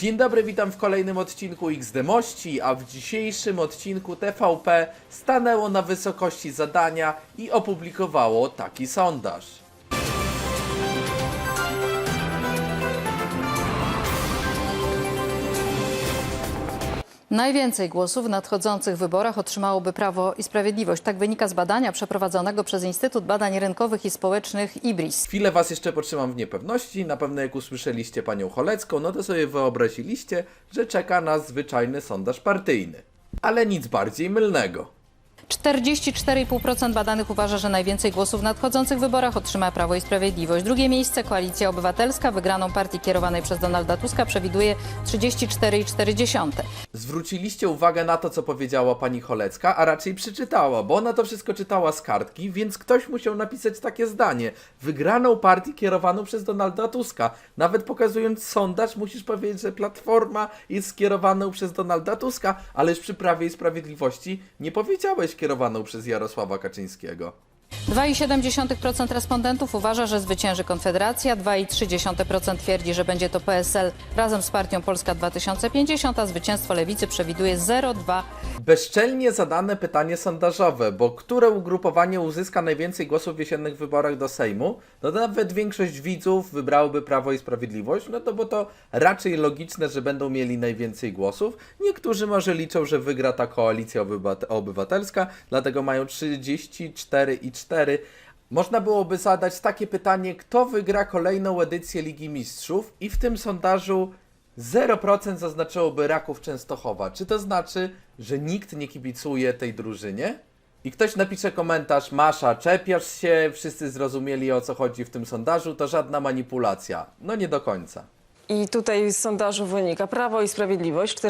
Dzień dobry, witam w kolejnym odcinku XD Mości, a w dzisiejszym odcinku TVP stanęło na wysokości zadania i opublikowało taki sondaż. Najwięcej głosów w nadchodzących wyborach otrzymałoby Prawo i Sprawiedliwość. Tak wynika z badania przeprowadzonego przez Instytut Badań Rynkowych i Społecznych IBRIS. Chwilę was jeszcze potrzymam w niepewności, na pewno jak usłyszeliście panią Cholecką, no to sobie wyobraziliście, że czeka nas zwyczajny sondaż partyjny. Ale nic bardziej mylnego. 44,5% badanych uważa, że najwięcej głosów w nadchodzących wyborach otrzyma Prawo i Sprawiedliwość. Drugie miejsce Koalicja Obywatelska, wygraną partii kierowanej przez Donalda Tuska, przewiduje 34,4%. Zwróciliście uwagę na to, co powiedziała pani Cholecka, a raczej przeczytała, bo ona to wszystko czytała z kartki, więc ktoś musiał napisać takie zdanie. Wygraną partię kierowaną przez Donalda Tuska. Nawet pokazując sondaż, musisz powiedzieć, że platforma jest skierowaną przez Donalda Tuska, ależ przy Prawie i Sprawiedliwości nie powiedziałeś kierowaną przez Jarosława Kaczyńskiego. 2,7% respondentów uważa, że zwycięży Konfederacja, 2,3% twierdzi, że będzie to PSL razem z partią Polska 2050, a zwycięstwo Lewicy przewiduje 0,2%. Bezczelnie zadane pytanie sondażowe, bo które ugrupowanie uzyska najwięcej głosów w jesiennych wyborach do Sejmu? No nawet większość widzów wybrałoby Prawo i Sprawiedliwość, no to bo to raczej logiczne, że będą mieli najwięcej głosów. Niektórzy może liczą, że wygra ta koalicja obywate- obywatelska, dlatego mają 34,4. Można byłoby zadać takie pytanie, kto wygra kolejną edycję Ligi Mistrzów i w tym sondażu 0% zaznaczyłoby Raków Częstochowa. Czy to znaczy, że nikt nie kibicuje tej drużynie? I ktoś napisze komentarz, Masza, czepiasz się, wszyscy zrozumieli o co chodzi w tym sondażu, to żadna manipulacja. No nie do końca. I tutaj z sondażu wynika Prawo i Sprawiedliwość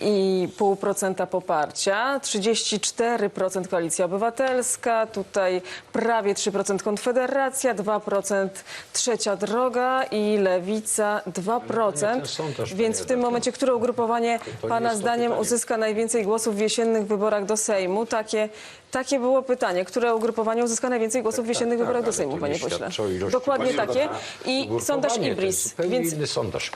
44,5% poparcia, 34% Koalicja Obywatelska, tutaj prawie 3% Konfederacja, 2% Trzecia Droga i Lewica 2%. ten sondaż, Więc w tym momencie, które ugrupowanie Pana zdaniem uzyska najwięcej głosów w jesiennych wyborach do Sejmu? Takie, takie było pytanie. Które ugrupowanie uzyska najwięcej głosów w jesiennych tak, wyborach do Sejmu, panie nie pośle? Dokładnie takie. I sondaż IBRIS. Więc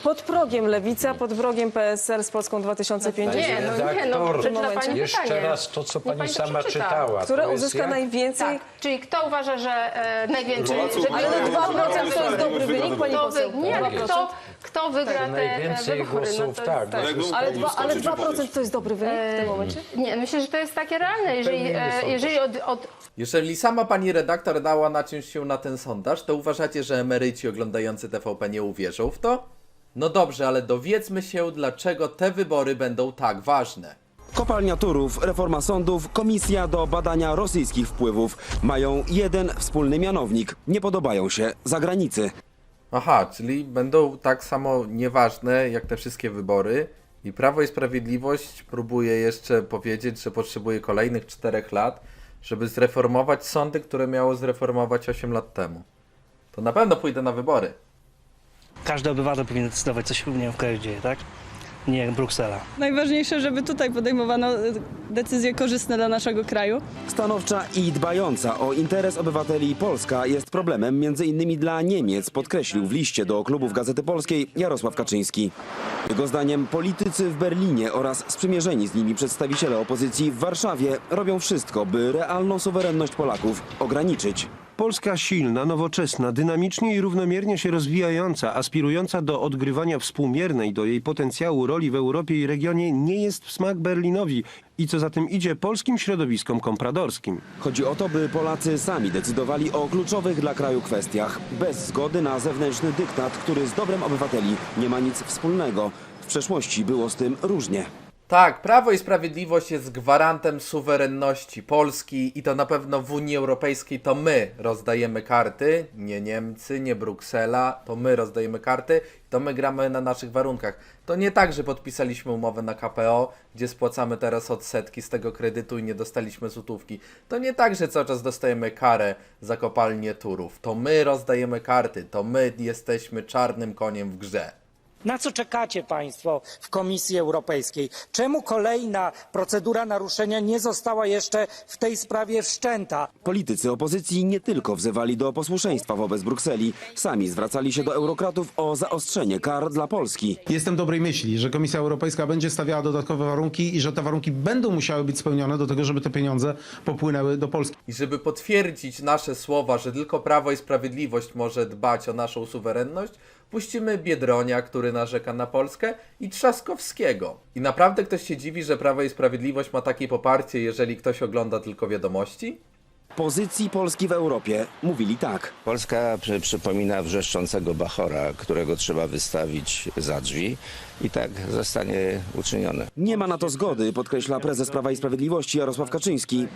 pod progiem Lewica, pod progiem PSL z Polską 2050. Nie, no nie, no redaktor, przeczyta pani Jeszcze pytanie. raz to, co pani pani to sama przeczyta. czytała. To jest uzyska jak- najwięcej? Tak, czyli kto uważa, że e, najwięcej... Że, Ale no 2% to jest dobry wynik, pani kto, poseł. wy, nie, ale 2%. kto, kto wygra te e, Najwięcej wybory? głosów, to tak. głosów. Ale, dwa, ale 2% to jest dobry wynik w tym momencie? Nie, myślę, że to jest takie realne. Jeżeli, e, jeżeli od, od, Jeżeli sama pani redaktor dała naciąć się na ten sondaż, to uważacie, że emeryci oglądający TVP nie uwierzą w to? No dobrze, ale dowiedzmy się, dlaczego te wybory będą tak ważne. Kopalnia Turów, reforma sądów, komisja do badania rosyjskich wpływów mają jeden wspólny mianownik. Nie podobają się zagranicy. Aha, czyli będą tak samo nieważne jak te wszystkie wybory i Prawo i Sprawiedliwość próbuje jeszcze powiedzieć, że potrzebuje kolejnych czterech lat, żeby zreformować sądy, które miało zreformować 8 lat temu. To na pewno pójdę na wybory. Każdy obywatel powinien decydować, co się u mnie w kraju dzieje, tak? Nie Bruksela. Najważniejsze, żeby tutaj podejmowano y, decyzje korzystne dla naszego kraju. Stanowcza i dbająca o interes obywateli Polska jest problemem między innymi dla Niemiec, podkreślił w liście do klubów Gazety Polskiej Jarosław Kaczyński. Jego zdaniem politycy w Berlinie oraz sprzymierzeni z nimi przedstawiciele opozycji w Warszawie robią wszystko, by realną suwerenność Polaków ograniczyć. Polska silna, nowoczesna, dynamicznie i równomiernie się rozwijająca, aspirująca do odgrywania współmiernej do jej potencjału roli w Europie i regionie nie jest w smak Berlinowi i co za tym idzie polskim środowiskom kompradorskim. Chodzi o to, by Polacy sami decydowali o kluczowych dla kraju kwestiach, bez zgody na zewnętrzny dyktat, który z dobrem obywateli nie ma nic wspólnego. W przeszłości było z tym różnie. Tak, Prawo i Sprawiedliwość jest gwarantem suwerenności Polski i to na pewno w Unii Europejskiej to my rozdajemy karty, nie Niemcy, nie Bruksela, to my rozdajemy karty to my gramy na naszych warunkach. To nie tak, że podpisaliśmy umowę na KPO, gdzie spłacamy teraz odsetki z tego kredytu i nie dostaliśmy złotówki. To nie tak, że cały czas dostajemy karę za kopalnię Turów. To my rozdajemy karty, to my jesteśmy czarnym koniem w grze. Na co czekacie Państwo w Komisji Europejskiej? Czemu kolejna procedura naruszenia nie została jeszcze w tej sprawie wszczęta? Politycy opozycji nie tylko wzywali do posłuszeństwa wobec Brukseli, sami zwracali się do eurokratów o zaostrzenie kar dla Polski. Jestem dobrej myśli, że Komisja Europejska będzie stawiała dodatkowe warunki i że te warunki będą musiały być spełnione do tego, żeby te pieniądze popłynęły do Polski. I żeby potwierdzić nasze słowa, że tylko Prawo i Sprawiedliwość może dbać o naszą suwerenność, puścimy Biedronia, który narzeka na Polskę, i Trzaskowskiego. I naprawdę ktoś się dziwi, że Prawo i Sprawiedliwość ma takie poparcie, jeżeli ktoś ogląda tylko wiadomości? Pozycji Polski w Europie mówili tak. Polska przy, przypomina wrzeszczącego Bachora, którego trzeba wystawić za drzwi i tak zostanie uczynione. Nie ma na to zgody, podkreśla prezes Prawa i Sprawiedliwości Jarosław Kaczyński.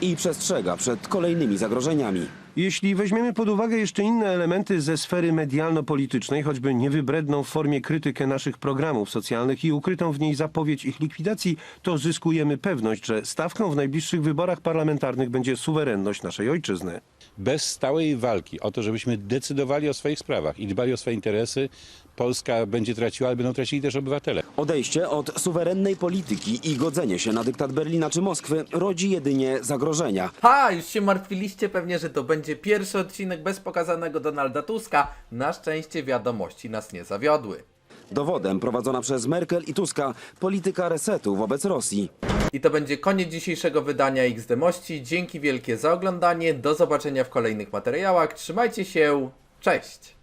I przestrzega przed kolejnymi zagrożeniami. Jeśli weźmiemy pod uwagę jeszcze inne elementy ze sfery medialno-politycznej, choćby niewybredną w formie krytykę naszych programów socjalnych i ukrytą w niej zapowiedź ich likwidacji, to zyskujemy pewność, że stawką w najbliższych wyborach parlamentarnych będzie suwerenność naszej ojczyzny. bez stałej walki o to, żebyśmy decydowali o swoich sprawach i dbali o swoje interesy, Polska będzie traciła, ale będą tracili też obywatele. Odejście od suwerennej polityki i godzenie się na dyktat Berlina czy Moskwy rodzi jedynie zagrożenia. Ha, już się martwiliście pewnie, że to będzie pierwszy odcinek bez pokazanego Donalda Tuska. Na szczęście wiadomości nas nie zawiodły. Dowodem prowadzona przez Merkel i Tuska polityka resetu wobec Rosji. I to będzie koniec dzisiejszego wydania XD Mości. Dzięki wielkie za oglądanie. Do zobaczenia w kolejnych materiałach. Trzymajcie się. Cześć!